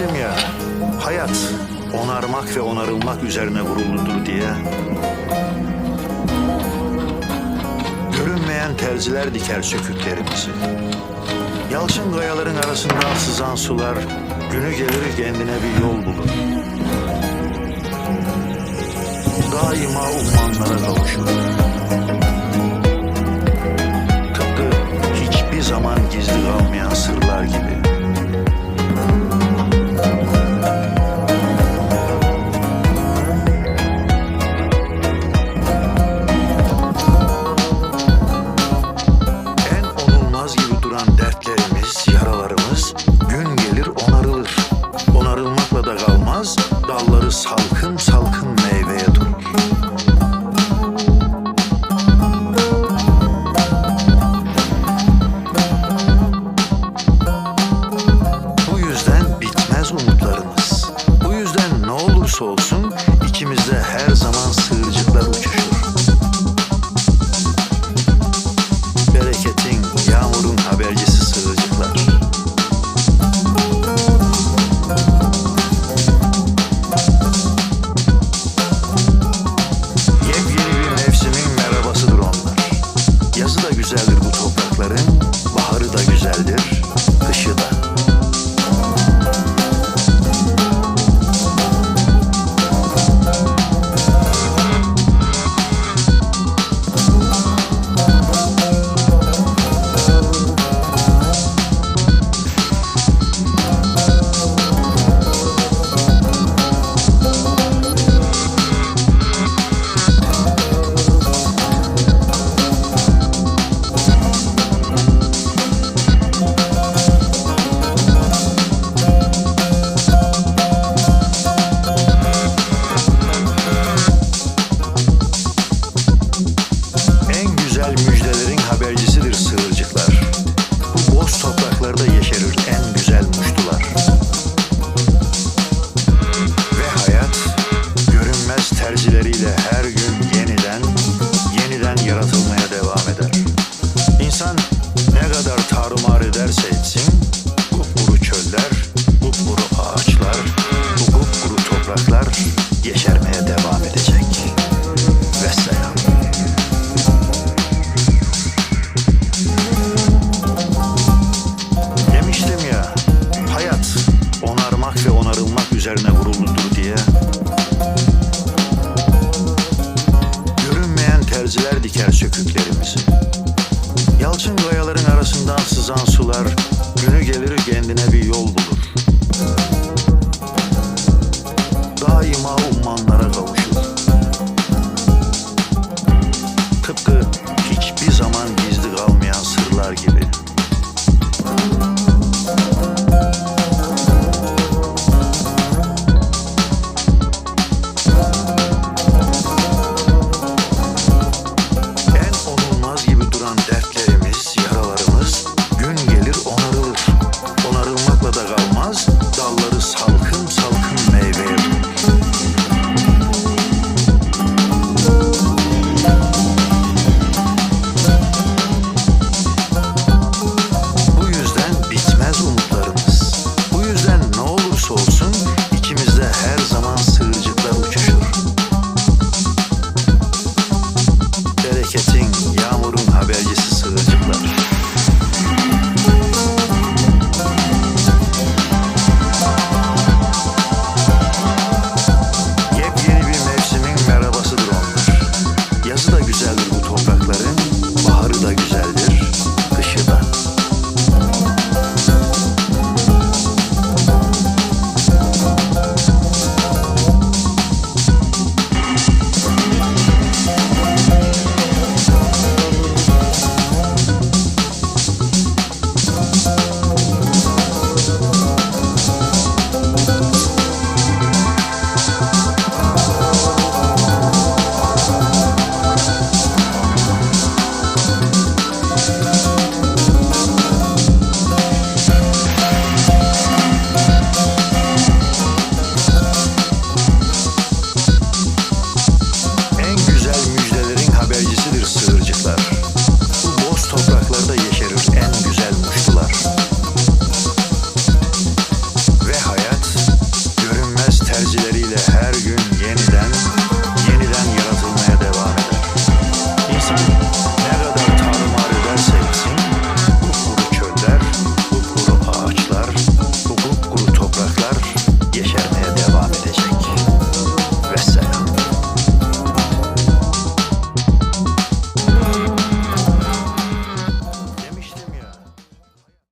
demiştim ya. Hayat onarmak ve onarılmak üzerine vuruldudur diye. Görünmeyen terziler diker söküklerimizi. Yalçın kayaların arasından sızan sular günü gelir kendine bir yol bulur. Daima ummanlara kavuşur. bereketin тільки розуміє. çeker söküklerimizi. Yalçın kayaların arasından sızan sular günü gelir kendine bir yol bulur. Daima o to the a club.